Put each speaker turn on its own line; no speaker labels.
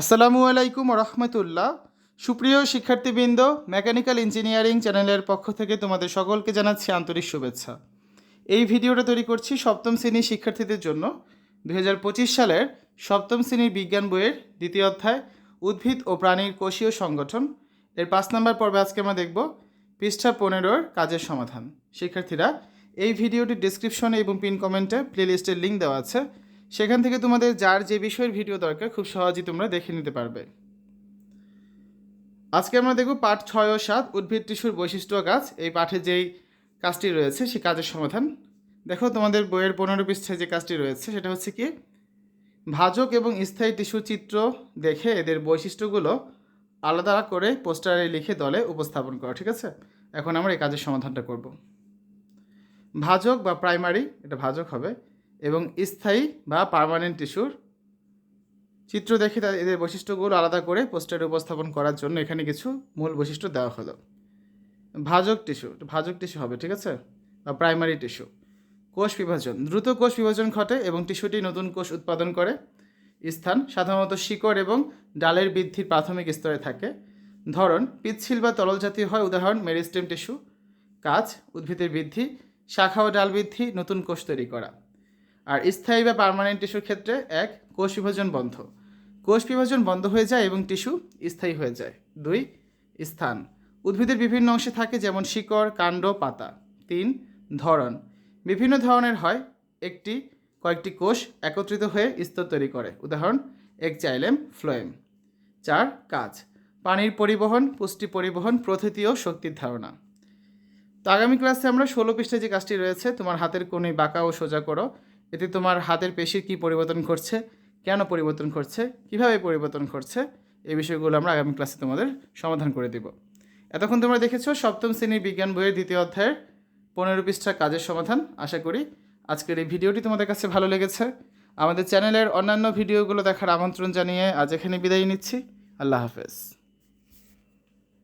আসসালামু আলাইকুম রহমতুল্লাহ সুপ্রিয় শিক্ষার্থীবৃন্দ, মেকানিক্যাল ইঞ্জিনিয়ারিং চ্যানেলের পক্ষ থেকে তোমাদের সকলকে জানাচ্ছি আন্তরিক শুভেচ্ছা। এই ভিডিওটা তৈরি করছি সপ্তম শ্রেণির শিক্ষার্থীদের জন্য। দু হাজার পঁচিশ সালের সপ্তম শ্রেণির বিজ্ঞান বইয়ের দ্বিতীয় অধ্যায়, উদ্ভিদ ও প্রাণীর কোষীয় সংগঠন। এর পাঁচ নম্বর পর্বে আজকে আমরা দেখব পৃষ্ঠা পনেরোর কাজের সমাধান। শিক্ষার্থীরা, এই ভিডিওটির ডিসক্রিপশনে এবং পিন কমেন্টে প্লেলিস্টের লিঙ্ক দেওয়া আছে। সেখান থেকে তোমাদের যার যে বিষয়ের ভিডিও দরকার, খুব সহজেই তোমরা দেখে নিতে পারবে। আজকে আমরা দেখব পাঠ ছয় ও সাত, উদ্ভিদ, টিস্যুর বৈশিষ্ট্য কাজ। এই পাঠে যেই কাজটি রয়েছে সেই কাজের সমাধান। দেখো, তোমাদের বইয়ের পনেরো পৃষ্ঠায় যে কাজটি রয়েছে, সেটা হচ্ছে কি, ভাজক এবং স্থায়ী টিস্যু চিত্র দেখে এদের বৈশিষ্ট্যগুলো আলাদা করে পোস্টারে লিখে দলে উপস্থাপন করো, ঠিক আছে? এখন আমরা এই কাজের সমাধানটা করব। ভাজক বা প্রাইমারি, এটা ভাজক হবে এবং স্থায়ী বা পার্মানেন্ট টিস্যুর চিত্র দেখে এদের বৈশিষ্ট্যগুলো আলাদা করে পোস্টারে উপস্থাপন করার জন্য এখানে কিছু মূল বৈশিষ্ট্য দেওয়া হলো। ভাজক টিস্যু ভাজক টিস্যু হবে, ঠিক আছে? বা প্রাইমারি টিস্যু কোষ বিভাজন, দ্রুত কোষ বিভাজন ঘটে এবং টিস্যুটি নতুন কোষ উৎপাদন করে। স্থান, সাধারণত শিকড় এবং ডালের বৃদ্ধির প্রাথমিক স্তরে থাকে। ধরন, পিচ্ছিল বা তরল জাতীয় হয়, উদাহরণ, মেরিস্টেম টিস্যু কাজ, উদ্ভিদের বৃদ্ধি, শাখা ও ডাল বৃদ্ধি, নতুন কোষ তৈরি করা। আর স্থায়ী বা পার্মানেন্ট টিস্যুর ক্ষেত্রে এক, কোষ বিভাজন বন্ধ। কোষ বিভাজন বন্ধ হয়ে যায় এবং টিস্যু স্থায়ী হয়ে যায়। দুই, স্থান। উদ্ভিদের বিভিন্ন অংশে থাকে যেমন শিকড়, কাণ্ড, পাতা। তিন, ধরন। বিভিন্ন ধরনের হয়। একটি, কয়েকটি কোষ একত্রিত হয়ে স্তর তৈরি করে। উদাহরণ, একজাইলেম ফ্লোয়েম। চার, কাজ। পানির পরিবহন, পুষ্টি পরিবহন, প্রথিতি ও শক্তির ধারণা। তো আগামী ক্লাসে আমরা ষোলো পৃষ্ঠায় যে কাজটি রয়েছে, তোমার হাতের কোণে বাঁকা ও সোজা করো। এতে তোমার হাতের পেশির কী পরিবর্তন ঘটছে? কেন পরিবর্তন ঘটছে? কীভাবে পরিবর্তন ঘটছে? এই বিষয়গুলো আমরা আগামী ক্লাসে তোমাদের সমাধান করে দিব। এতক্ষণ তোমরা দেখেছ সপ্তম শ্রেণির বিজ্ঞান বইয়ের দ্বিতীয় অধ্যায়ের পনেরো পৃষ্ঠা কাজের সমাধান। আশা করি আজকের এই ভিডিওটি তোমাদের কাছে ভালো লেগেছে। আমাদের চ্যানেলের অন্যান্য ভিডিওগুলো দেখার আমন্ত্রণ জানিয়ে আজ এখানে বিদায় নিচ্ছি। আল্লাহ হাফেজ।